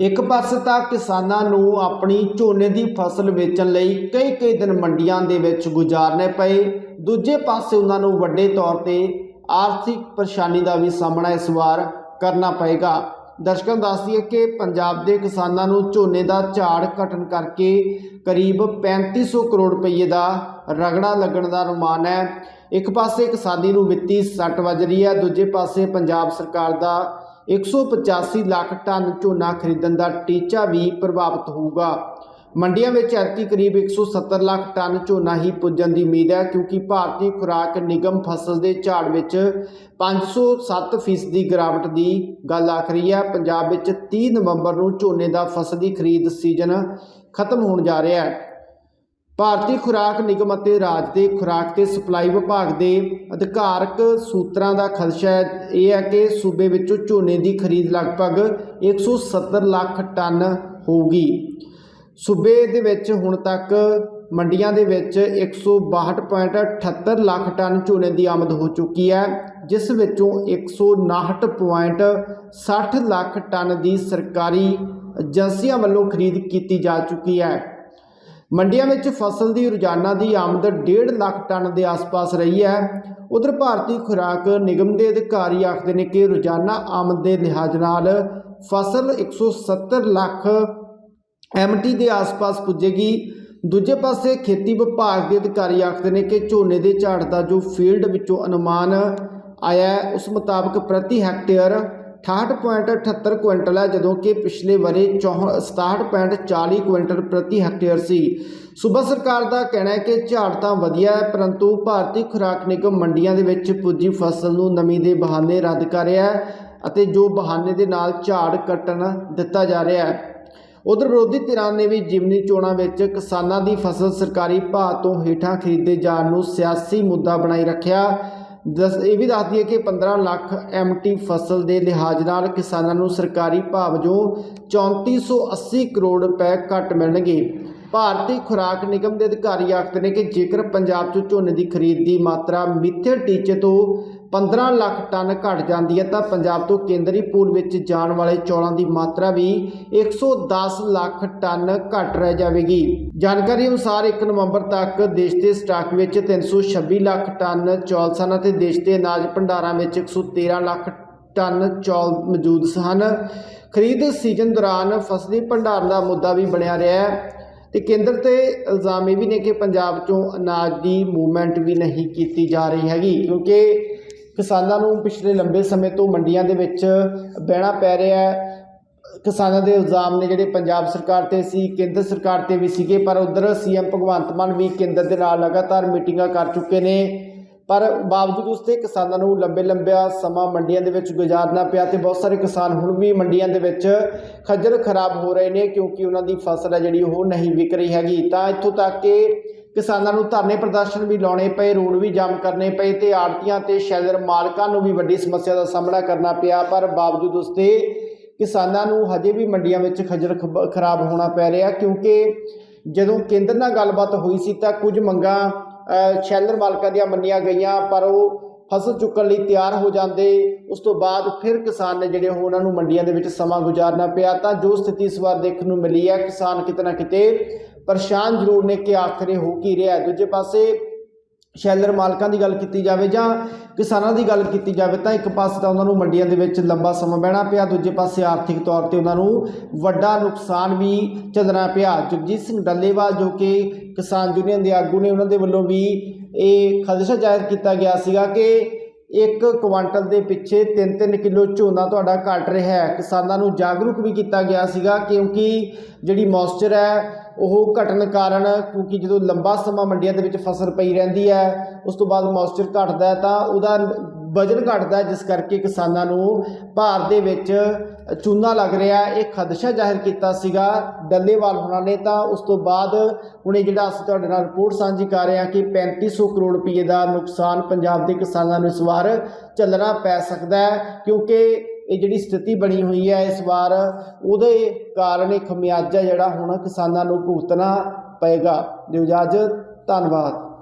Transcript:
ਇੱਕ ਪਾਸੇ ਤਾਂ ਕਿਸਾਨਾਂ ਨੂੰ ਆਪਣੀ ਝੋਨੇ ਦੀ ਫਸਲ ਵੇਚਣ ਲਈ ਕਈ ਕਈ ਦਿਨ ਮੰਡੀਆਂ ਦੇ ਵਿੱਚ ਗੁਜ਼ਾਰਨੇ ਪਏ। ਦੂਜੇ ਪਾਸੇ ਉਹਨਾਂ ਨੂੰ ਵੱਡੇ ਤੌਰ ਤੇ ਆਰਥਿਕ ਪਰੇਸ਼ਾਨੀ ਦਾ ਵੀ ਸਾਹਮਣਾ ਇਸ ਵਾਰ ਕਰਨਾ ਪਏਗਾ। ਦਰਸ਼ਕਾਂ ਨੂੰ ਦੱਸ ਦਈਏ ਕਿ ਪੰਜਾਬ ਦੇ ਕਿਸਾਨਾਂ ਨੂੰ ਝੋਨੇ ਦਾ ਝਾੜ ਘਟਣ ਕਰਕੇ ਕਰੀਬ 3500 ਕਰੋੜ ਰੁਪਏ ਦਾ ਰਗੜਾ ਲੱਗਣ ਦਾ ਅਨੁਮਾਨ ਹੈ। ਇੱਕ ਪਾਸੇ ਕਿਸਾਨੀ ਨੂੰ ਵਿੱਤੀ ਸੱਟ ਵੱਜ ਰਹੀ ਹੈ, ਦੂਜੇ ਪਾਸੇ ਪੰਜਾਬ ਸਰਕਾਰ ਦਾ 185 ਲੱਖ ਟਨ ਝੋਨਾ ਖਰੀਦਣ ਦਾ ਟੀਚਾ ਵੀ ਪ੍ਰਭਾਵਿਤ ਹੋਊਗਾ। ਮੰਡੀਆਂ ਵਿੱਚ ਐਤਕੀ ਕਰੀਬ 170 ਲੱਖ ਟਨ ਝੋਨਾ ਹੀ ਪੁੱਜਣ ਦੀ ਉਮੀਦ ਹੈ, ਕਿਉਂਕਿ ਭਾਰਤੀ ਖੁਰਾਕ ਨਿਗਮ ਫਸਲ ਦੇ ਝਾੜ ਵਿੱਚ 507 ਫੀਸਦੀ ਗਿਰਾਵਟ ਦੀ ਗੱਲ ਆਖ ਰਹੀ ਹੈ। ਪੰਜਾਬ ਵਿੱਚ 30 ਨਵੰਬਰ ਨੂੰ ਝੋਨੇ ਦਾ ਫਸਲੀ ਖਰੀਦ ਸੀਜ਼ਨ ਖਤਮ ਹੋਣ ਜਾ ਰਿਹਾ ਹੈ। ਭਾਰਤੀ ਖੁਰਾਕ ਨਿਗਮ ਅਤੇ ਰਾਜ ਦੇ ਖੁਰਾਕ ਤੇ ਸਪਲਾਈ ਵਿਭਾਗ ਦੇ ਅਧਿਕਾਰਕ ਸੂਤਰਾਂ ਦਾ ਖਦਸ਼ਾ ਹੈ- ਇਹ ਹੈ ਕਿ ਸੂਬੇ ਵਿੱਚੋਂ ਝੋਨੇ ਦੀ ਖਰੀਦ ਲਗਭਗ 170 ਲੱਖ ਟਨ ਹੋਊਗੀ। ਸੂਬੇ ਦੇ ਵਿੱਚ ਹੁਣ ਤੱਕ ਮੰਡੀਆਂ ਦੇ ਵਿੱਚ 162.78 ਲੱਖ ਟਨ ਝੋਨੇ ਦੀ ਆਮਦ ਹੋ ਚੁੱਕੀ ਹੈ, ਜਿਸ ਵਿੱਚੋਂ 159.60 ਲੱਖ ਟਨ ਦੀ ਸਰਕਾਰੀ ਏਜੰਸੀਆਂ ਵੱਲੋਂ ਖਰੀਦ ਕੀਤੀ ਜਾ ਚੁੱਕੀ ਹੈ। ਮੰਡੀਆਂ ਵਿੱਚ ਫਸਲ ਦੀ ਰੋਜ਼ਾਨਾ ਦੀ ਆਮਦ 1.5 ਲੱਖ ਟਨ ਦੇ ਆਸ-ਪਾਸ ਰਹੀ ਹੈ। ਉਧਰ ਭਾਰਤੀ ਖੁਰਾਕ ਨਿਗਮ ਦੇ ਅਧਿਕਾਰੀ ਆਖਦੇ ਨੇ ਕਿ ਰੋਜ਼ਾਨਾ ਆਮਦ ਦੇ ਲਿਹਾਜ਼ ਨਾਲ ਫਸਲ 170 ਲੱਖ ਐਮਟੀ ਦੇ ਆਸ-ਪਾਸ ਪੁੱਜੇਗੀ। ਦੂਜੇ ਪਾਸੇ ਖੇਤੀ ਵਿਭਾਗ ਦੇ ਅਧਿਕਾਰੀ ਆਖਦੇ ਨੇ ਕਿ ਝੋਨੇ ਦੇ ਝਾੜ ਦਾ ਜੋ ਫੀਲਡ ਵਿੱਚੋਂ ਅਨੁਮਾਨ ਆਇਆ ਉਸ ਮੁਤਾਬਕ ਪ੍ਰਤੀ ਹੈਕਟੇਅਰ 68.78 ਕੁਇੰਟਲ ਹੈ, ਜਦੋਂ ਕਿ ਪਿਛਲੇ ਵਰੇ 67.40 ਕੁਇੰਟਲ ਪ੍ਰਤੀ ਹੈਕਟੇਅਰ ਸੀ। ਸੂਬਾ ਸਰਕਾਰ ਦਾ ਕਹਿਣਾ ਹੈ ਕਿ ਝਾੜ ਤਾਂ ਵਧੀਆ ਹੈ, ਪਰੰਤੂ ਭਾਰਤੀ ਖੁਰਾਕ ਨਿਗਮ ਮੰਡੀਆਂ ਦੇ ਵਿੱਚ ਪੁੱਜੀ ਫਸਲ ਨੂੰ ਨਮੀ ਦੇ ਬਹਾਨੇ ਰੱਦ ਕਰ ਰਿਹਾ ਹੈ ਅਤੇ ਜੋ ਬਹਾਨੇ ਦੇ ਨਾਲ ਝਾੜ ਕੱਟਣ ਦਿੱਤਾ ਜਾ ਰਿਹਾ ਹੈ। ਉਧਰ ਵਿਰੋਧੀ ਧਿਰਾਂ ਨੇ ਵੀ ਜਿਮਨੀ ਚੋਣਾਂ ਵਿੱਚ ਕਿਸਾਨਾਂ ਦੀ ਫਸਲ ਸਰਕਾਰੀ ਭਾਅ ਤੋਂ ਹੇਠਾਂ ਖਰੀਦੇ ਜਾਣ ਨੂੰ ਸਿਆਸੀ ਮੁੱਦਾ ਬਣਾਈ ਰੱਖਿਆ। ਦਸ ਇਹ ਵੀ ਦੱਸਦੀ ਹੈ ਕਿ 15 ਲੱਖ ਐਮਟੀ ਫਸਲ ਦੇ ਲਿਹਾਜ਼ ਨਾਲ ਕਿਸਾਨਾਂ ਨੂੰ ਸਰਕਾਰੀ ਭਾਅ ਵਜੋਂ 3480 ਕਰੋੜ ਰੁਪਏ ਘੱਟ ਮਿਲਣਗੇ। ਭਾਰਤੀ ਖੁਰਾਕ ਨਿਗਮ ਦੇ ਅਧਿਕਾਰੀ ਆਖਦੇ ਨੇ ਕਿ ਜੇਕਰ ਪੰਜਾਬ 'ਚ ਝੋਨੇ ਦੀ ਖਰੀਦ ਦੀ ਮਾਤਰਾ ਮਿੱਥੇ ਟੀਚੇ ਤੋਂ 15 ਲੱਖ ਟਨ ਘਟ ਜਾਂਦੀ ਹੈ ਤਾਂ ਪੰਜਾਬ ਤੋਂ ਕੇਂਦਰੀ ਪੂਲ ਵਿੱਚ ਜਾਣ ਵਾਲੇ ਚੌਲਾਂ ਦੀ ਮਾਤਰਾ ਵੀ 110 ਲੱਖ ਟਨ ਘਟ ਰਹਿ ਜਾਵੇਗੀ। ਜਾਣਕਾਰੀ ਅਨੁਸਾਰ 1 ਨਵੰਬਰ ਤੱਕ ਦੇਸ਼ ਦੇ ਸਟਾਕ ਵਿੱਚ 326 ਲੱਖ ਟਨ ਚੌਲ ਸਨ ਅਤੇ ਦੇਸ਼ ਦੇ ਅਨਾਜ ਭੰਡਾਰਾਂ ਵਿੱਚ 113 ਲੱਖ ਟਨ ਚੌਲ ਮੌਜੂਦ ਸਨ। ਖਰੀਦ ਸੀਜ਼ਨ ਦੌਰਾਨ ਫਸਲੀ ਭੰਡਾਰ ਦਾ ਮੁੱਦਾ ਵੀ ਬਣਿਆ ਰਿਹਾ ਹੈ ਤੇ ਕੇਂਦਰ ਤੇ ਇਲਜ਼ਾਮ ਇਹ ਵੀ ਨੇ ਕਿ ਪੰਜਾਬ ਚੋਂ ਅਨਾਜ ਦੀ ਮੂਵਮੈਂਟ ਵੀ ਨਹੀਂ ਕੀਤੀ ਜਾ ਰਹੀ ਹੈਗੀ, ਕਿਉਂਕਿ ਕਿਸਾਨਾਂ ਨੂੰ ਪਿਛਲੇ ਲੰਬੇ ਸਮੇਂ ਤੋਂ ਮੰਡੀਆਂ ਦੇ ਵਿੱਚ ਬਹਿਣਾ ਪੈ ਰਿਹਾ ਹੈ। ਕਿਸਾਨਾਂ ਦੇ ਇਲਜ਼ਾਮ ਨੇ ਜਿਹੜੇ ਪੰਜਾਬ ਸਰਕਾਰ ਤੇ ਸੀ, ਕੇਂਦਰ ਸਰਕਾਰ ਤੇ ਵੀ ਸੀਗੇ, ਪਰ ਉਧਰ ਸੀਐਮ ਭਗਵੰਤ ਮਾਨ ਵੀ ਕੇਂਦਰ ਦੇ ਨਾਲ ਲਗਾਤਾਰ ਮੀਟਿੰਗਾਂ ਕਰ ਚੁੱਕੇ ਨੇ। ਪਰ ਬਾਵਜੂਦ ਉਸ ਤੇ ਕਿਸਾਨਾਂ ਨੂੰ ਲੰਬੇ ਲੰਬਿਆ ਸਮਾਂ ਮੰਡੀਆਂ ਦੇ ਵਿੱਚ ਗੁਜ਼ਾਰਨਾ ਪਿਆ ਤੇ ਬਹੁਤ ਸਾਰੇ ਕਿਸਾਨ ਹੁਣ ਵੀ ਮੰਡੀਆਂ ਦੇ ਵਿੱਚ ਖੱਜਲ ਖਰਾਬ ਹੋ ਰਹੇ ਨੇ ਕਿਉਂਕਿ ਉਹਨਾਂ ਦੀ ਫਸਲ ਹੈ ਜਿਹੜੀ ਉਹ ਨਹੀਂ ਵਿਕ ਰਹੀ ਹੈਗੀ। ਤਾਂ ਇੱਥੋਂ ਤੱਕ ਕਿ ਕਿਸਾਨਾਂ ਨੂੰ ਧਰਨੇ ਪ੍ਰਦਰਸ਼ਨ ਵੀ ਲਾਉਣੇ ਪਏ, ਰੋਡ ਵੀ ਜਾਮ ਕਰਨੇ ਪਏ ਤੇ ਆੜਤੀਆਂ ਤੇ ਸ਼ੈਲਰ ਮਾਲਕਾਂ ਨੂੰ ਵੀ ਵੱਡੀ ਸਮੱਸਿਆ ਦਾ ਸਾਹਮਣਾ ਕਰਨਾ ਪਿਆ, ਪਰ ਬਾਵਜੂਦ ਉਸ ਤੇ ਕਿਸਾਨਾਂ ਨੂੰ ਹਜੇ ਵੀ ਮੰਡੀਆਂ ਵਿੱਚ ਖੱਜਲ ਖਬ- ਖਰਾਬ ਹੋਣਾ ਪੈ ਰਿਹਾ, ਕਿਉਂਕਿ ਜਦੋਂ ਕੇਂਦਰ ਨਾਲ ਗੱਲਬਾਤ ਹੋਈ ਸੀ ਤਾਂ ਕੁਝ ਮੰਗਾਂ ਸ਼ੈਲਰ ਮਾਲਕਾਂ ਦੀਆਂ ਮੰਨੀਆਂ ਗਈਆਂ, ਪਰ ਉਹ ਫਸਲ ਚੁੱਕਣ ਲਈ ਤਿਆਰ ਹੋ ਜਾਂਦੇ, ਉਸ ਤੋਂ ਬਾਅਦ ਫਿਰ ਕਿਸਾਨ ਨੇ ਜਿਹੜੇ ਉਹਨਾਂ ਨੂੰ ਮੰਡੀਆਂ ਦੇ ਵਿੱਚ ਸਮਾਂ ਗੁਜ਼ਾਰਨਾ ਪਿਆ, ਤਾਂ ਜੋ ਸਥਿਤੀ ਇਸ ਵਾਰ ਦੇਖਣ ਨੂੰ ਮਿਲੀ ਹੈ, ਕਿਸਾਨ ਕਿਤੇ ਨਾ ਕਿਤੇ ਪਰੇਸ਼ਾਨ ਜ਼ਰੂਰ ਨੇ ਕਿ ਆਖਰ ਇਹ ਹੋ ਕੀ ਰਿਹਾ ਦੂਜੇ ਪਾਸੇ ਸ਼ੈਲਰ ਮਾਲਕਾਂ ਦੀ ਗੱਲ ਕੀਤੀ ਜਾਵੇ ਜਾਂ ਕਿਸਾਨਾਂ ਦੀ ਗੱਲ ਕੀਤੀ ਜਾਵੇ ਤਾਂ ਇੱਕ ਪਾਸੇ ਤਾਂ ਉਹਨਾਂ ਨੂੰ ਮੰਡੀਆਂ ਦੇ ਵਿੱਚ ਲੰਬਾ ਸਮਾਂ ਬਹਿਣਾ ਪਿਆ, ਦੂਜੇ ਪਾਸੇ ਆਰਥਿਕ ਤੌਰ ਤੇ ਉਹਨਾਂ ਨੂੰ ਵੱਡਾ ਨੁਕਸਾਨ ਵੀ ਝੱਲਣਾ ਪਿਆ। ਜਗਜੀਤ ਸਿੰਘ ਡੱਲੇਵਾਲ ਜੋ ਕਿ ਕਿਸਾਨ ਯੂਨੀਅਨ ਦੇ ਆਗੂ ਨੇ, ਉਹਨਾਂ ਦੇ ਵੱਲੋਂ ਵੀ ਇਹ ਖਦਸ਼ਾ ਜ਼ਾਹਿਰ ਕੀਤਾ ਗਿਆ ਸੀਗਾ ਕਿ ਇੱਕ ਕੁਆਂਟਲ ਦੇ ਪਿੱਛੇ 3-3 ਕਿਲੋ ਝੋਨਾ ਤੁਹਾਡਾ ਘਟ ਰਿਹਾ ਹੈ। ਕਿਸਾਨਾਂ ਨੂੰ ਜਾਗਰੂਕ ਵੀ ਕੀਤਾ ਗਿਆ ਸੀਗਾ ਕਿਉਂਕਿ ਜਿਹੜੀ ਮੌਇਸਚਰ ਹੈ ਉਹ ਘਟਣ ਕਾਰਨ ਕਿਉਂਕਿ ਜਦੋਂ ਲੰਬਾ ਸਮਾਂ ਮੰਡੀਆਂ ਦੇ ਵਿੱਚ ਫਸਲ ਪਈ ਰਹਿੰਦੀ ਹੈ, ਉਸ ਤੋਂ ਬਾਅਦ ਮੌਇਸਚਰ ਘਟਦਾ ਹੈ, ਤਾਂ ਉਹਦਾ ਵਜਨ ਘਟਦਾ ਜਿਸ ਕਰਕੇ ਕਿਸਾਨਾਂ ਨੂੰ ਭਾਰ ਦੇ ਵਿੱਚ ਚੂਨਾ ਲੱਗ ਰਿਹਾ ਇਹ ਖਦਸ਼ਾ ਜ਼ਾਹਿਰ ਕੀਤਾ ਸੀਗਾ ਡੱਲੇਵਾਲ ਹੋਣਾ ਨੇ, ਤਾਂ ਉਸ ਤੋਂ ਬਾਅਦ ਹੁਣ ਇਹ ਜਿਹੜਾ ਅਸੀਂ ਤੁਹਾਡੇ ਨਾਲ ਰਿਪੋਰਟ ਸਾਂਝੀ ਕਰ ਰਹੇ ਹਾਂ ਕਿ 3500 ਕਰੋੜ ਰੁਪਏ ਦਾ ਨੁਕਸਾਨ ਪੰਜਾਬ ਦੇ ਕਿਸਾਨਾਂ ਨੂੰ ਇਸ ਵਾਰ ਝੱਲਣਾ ਪੈ ਸਕਦਾ ਹੈ, ਕਿਉਂਕਿ ਇਹ ਜਿਹੜੀ ਸਥਿਤੀ ਬਣੀ ਹੋਈ ਹੈ ਇਸ ਵਾਰ, ਉਹਦੇ ਕਾਰਨ ਇਹ ਖਮਿਆਜਾ ਜਿਹੜਾ ਹੁਣ ਕਿਸਾਨਾਂ ਨੂੰ ਭੁਗਤਣਾ ਪਏਗਾ। ਦਿਓ ਧੰਨਵਾਦ।